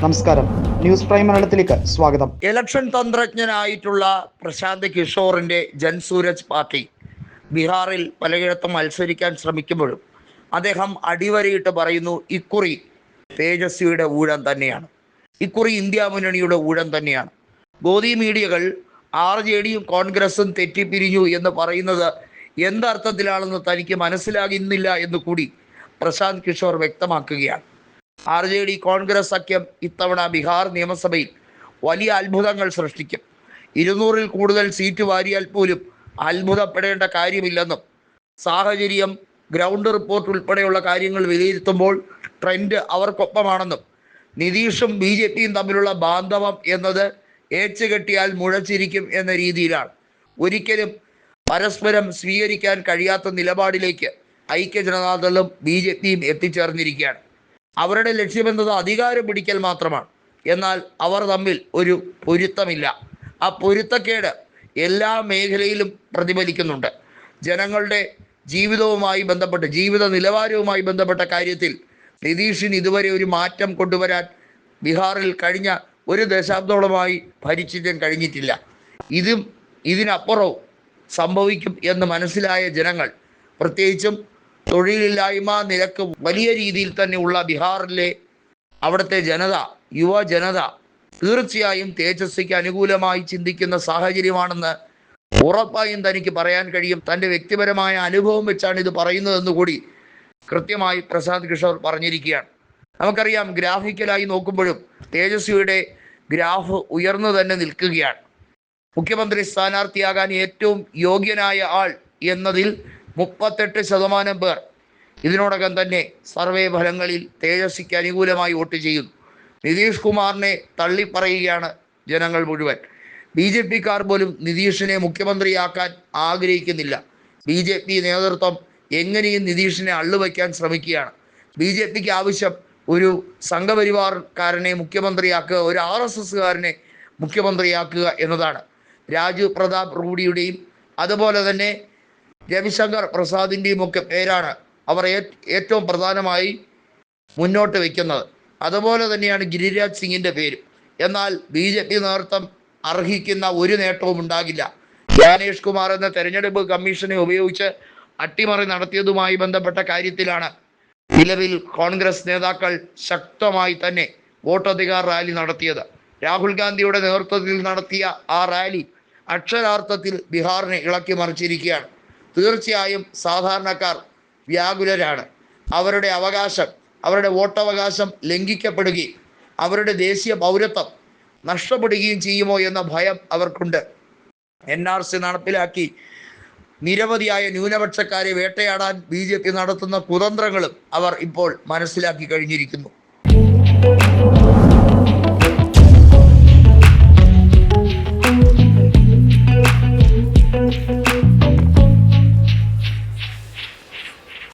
നമസ്കാരം. News prime മലയാളത്തിലേക്ക് സ്വാഗതം. ഇലക്ഷൻ തന്ത്രജ്ഞനായിട്ടുള്ള പ്രശാന്ത് കിഷോറിന്റെ ജൻസൂരജ് പാർട്ടി ബീഹാറിൽ പലയിടത്തും മത്സരിക്കാൻ ശ്രമിക്കുമ്പോഴും അദ്ദേഹം അടിവരയിട്ട് പറയുന്നു ഇക്കുറി തേജസ്വിയുടെ ഊഴം തന്നെയാണ്. ഇക്കുറി ഇന്ത്യ മുന്നണിയുടെ ഊഴം തന്നെയാണ്. ഗോദി മീഡിയകൾ ആർ ജെ ഡിയും കോൺഗ്രസും തെറ്റിപ്പിരിഞ്ഞു എന്ന് പറയുന്നത് എന്തർത്ഥത്തിലാണെന്ന് തനിക്ക് മനസ്സിലാകുന്നില്ല എന്ന് കൂടി പ്രശാന്ത് കിഷോർ വ്യക്തമാക്കുകയാണ്. ആർ ജെ ഡി കോൺഗ്രസ് സഖ്യം ഇത്തവണ ബീഹാർ നിയമസഭയിൽ വലിയ അത്ഭുതങ്ങൾ സൃഷ്ടിക്കും. ഇരുന്നൂറിൽ കൂടുതൽ സീറ്റ് വാരിയാൽ പോലും അത്ഭുതപ്പെടേണ്ട കാര്യമില്ലെന്നും സാഹചര്യം ഗ്രൗണ്ട് റിപ്പോർട്ട് ഉൾപ്പെടെയുള്ള കാര്യങ്ങൾ വിലയിരുത്തുമ്പോൾ ട്രെൻഡ് അവർക്കൊപ്പമാണെന്നും നിതീഷും ബി ജെ പിയും തമ്മിലുള്ള ബാന്ധവം എന്നത് ഏച്ചുകെട്ടിയാൽ മുഴച്ചിരിക്കും എന്ന രീതിയിലാണ്. ഒരിക്കലും പരസ്പരം സ്വീകരിക്കാൻ കഴിയാത്ത നിലപാടിലേക്ക് ഐക്യ ജനതാദളും ബി ജെ പിയും എത്തിച്ചേർന്നിരിക്കുകയാണ്. അവരുടെ ലക്ഷ്യമെന്നത് അധികാരം പിടിക്കൽ മാത്രമാണ്. എന്നാൽ അവർ തമ്മിൽ ഒരു പൊരുത്തമില്ല. ആ പൊരുത്തക്കേട് എല്ലാ മേഖലയിലും പ്രതിഫലിക്കുന്നുണ്ട്. ജനങ്ങളുടെ ജീവിതവുമായി ബന്ധപ്പെട്ട് ജീവിത നിലവാരവുമായി ബന്ധപ്പെട്ട കാര്യത്തിൽ നിതീഷിന് ഇതുവരെ ഒരു മാറ്റം കൊണ്ടുവരാൻ ബീഹാറിൽ കഴിഞ്ഞ ഒരു ദശാബ്ദോളമായി ഭരിച്ചിട്ടും കഴിഞ്ഞിട്ടില്ല. ഇതും ഇതിനപ്പുറവും സംഭവിക്കും എന്ന് മനസ്സിലായ ജനങ്ങൾ പ്രത്യേകിച്ചും തൊഴിലില്ലായ്മ നിരക്ക് വലിയ രീതിയിൽ തന്നെ ഉള്ള ബീഹാറിലെ അവിടുത്തെ ജനത യുവ ജനത തീർച്ചയായും തേജസ്വിക്ക് അനുകൂലമായി ചിന്തിക്കുന്ന സാഹചര്യമാണെന്ന് ഉറപ്പായും തനിക്ക് പറയാൻ കഴിയും. തന്റെ വ്യക്തിപരമായ അനുഭവം വെച്ചാണ് ഇത് പറയുന്നതെന്ന് കൂടി കൃത്യമായി പ്രസാദ് കിഷോർ പറഞ്ഞിരിക്കുകയാണ്. നമുക്കറിയാം ഗ്രാഫിക്കലായി നോക്കുമ്പോഴും തേജസ്വിയുടെ ഗ്രാഫ് ഉയർന്നു തന്നെ നിൽക്കുകയാണ്. മുഖ്യമന്ത്രി സ്ഥാനാർത്ഥിയാകാൻ ഏറ്റവും യോഗ്യനായ ആൾ എന്നതിൽ മുപ്പത്തെട്ട് ശതമാനം പേർ ഇതിനോടകം തന്നെ സർവേ ഫലങ്ങളിൽ തേജസ്വിക്ക് അനുകൂലമായി വോട്ട് ചെയ്യുന്നു. നിതീഷ് കുമാറിനെ തള്ളിപ്പറയുകയാണ് ജനങ്ങൾ മുഴുവൻ. ബി ജെ പിക്കാർ പോലും നിതീഷിനെ മുഖ്യമന്ത്രിയാക്കാൻ ആഗ്രഹിക്കുന്നില്ല. ബി ജെ പി നേതൃത്വം എങ്ങനെയും നിതീഷിനെ അള്ളുവയ്ക്കാൻ ശ്രമിക്കുകയാണ്. ബി ജെ പിക്ക് ആവശ്യം ഒരു സംഘപരിവാർക്കാരനെ മുഖ്യമന്ത്രിയാക്കുക ഒരു ആർ എസ് എസ്സുകാരനെ മുഖ്യമന്ത്രിയാക്കുക എന്നതാണ്. രാജു പ്രതാപ് റൂഡിയുടെയും അതുപോലെ തന്നെ രവിശങ്കർ പ്രസാദിന്റെയും ഒക്കെ പേരാണ് അവർ ഏറ്റവും പ്രധാനമായി മുന്നോട്ട് വയ്ക്കുന്നത് അതുപോലെ തന്നെയാണ് ഗിരിരാജ് സിംഗിന്റെ പേരും. എന്നാൽ ബി ജെ പി നേതൃത്വം അർഹിക്കുന്ന ഒരു നേട്ടവും ഉണ്ടാകില്ല. ജ്ഞാനേഷ് കുമാർ എന്ന തെരഞ്ഞെടുപ്പ് കമ്മീഷനെ ഉപയോഗിച്ച് അട്ടിമറി നടത്തിയതുമായി ബന്ധപ്പെട്ട കാര്യത്തിലാണ് നിലവിൽ കോൺഗ്രസ് നേതാക്കൾ ശക്തമായി തന്നെ വോട്ടധികാർ റാലി നടത്തിയത്. രാഹുൽ ഗാന്ധിയുടെ നേതൃത്വത്തിൽ നടത്തിയ ആ റാലി അക്ഷരാർത്ഥത്തിൽ ബീഹാറിനെ ഇളക്കി മറിച്ചിരിക്കുകയാണ്. തീർച്ചയായും സാധാരണക്കാർ വ്യാകുലരാണ്. അവരുടെ അവകാശം അവരുടെ വോട്ടവകാശം ലംഘിക്കപ്പെടുകയും അവരുടെ ദേശീയ പൗരത്വം നഷ്ടപ്പെടുകയും ചെയ്യുമോ എന്ന ഭയം അവർക്കുണ്ട്. എൻ ആർ സി നടപ്പിലാക്കി നിരവധിയായ ന്യൂനപക്ഷക്കാരെ വേട്ടയാടാൻ ബി ജെ പി നടത്തുന്ന കുതന്ത്രങ്ങളും അവർ ഇപ്പോൾ മനസ്സിലാക്കി കഴിഞ്ഞിരിക്കുന്നു.